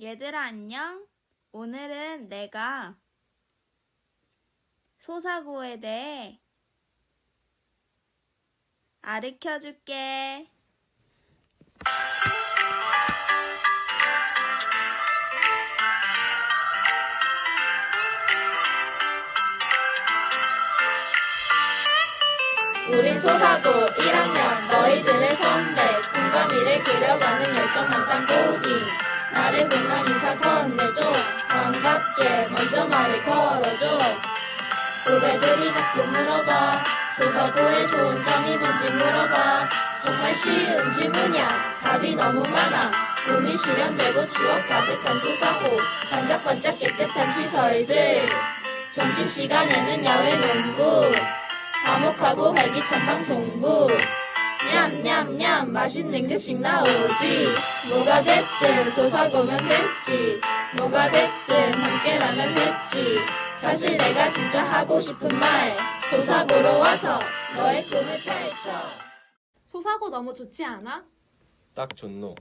얘들아 안녕? 오늘은 내가 소사고에 대해 가르쳐 줄게. 우린 소사고 1학년 너희들의 선배 공감이를 그려가는 열정 만땅 나를 건네줘. 반갑게 먼저 말을 걸어줘. 후배들이 자꾸 물어봐. 소사고의 좋은 점이 뭔지 물어봐. 정말 쉬운 질문이야. 답이 너무 많아. 꿈이 실현되고 추억 가득한 소사고. 반짝반짝 깨끗한 시설들. 점심시간에는 야외 농구. 화목하고 활기찬 방송부 냠냠냠 맛있는 급식 나오지 뭐가 됐든 솟아오면 됐지 뭐가 됐든 함께라면 됐지 사실 내가 진짜 하고 싶은 말 소사고로 와서 너의 꿈을 펼쳐 소사고 너무 좋지 않아? 딱 좋노.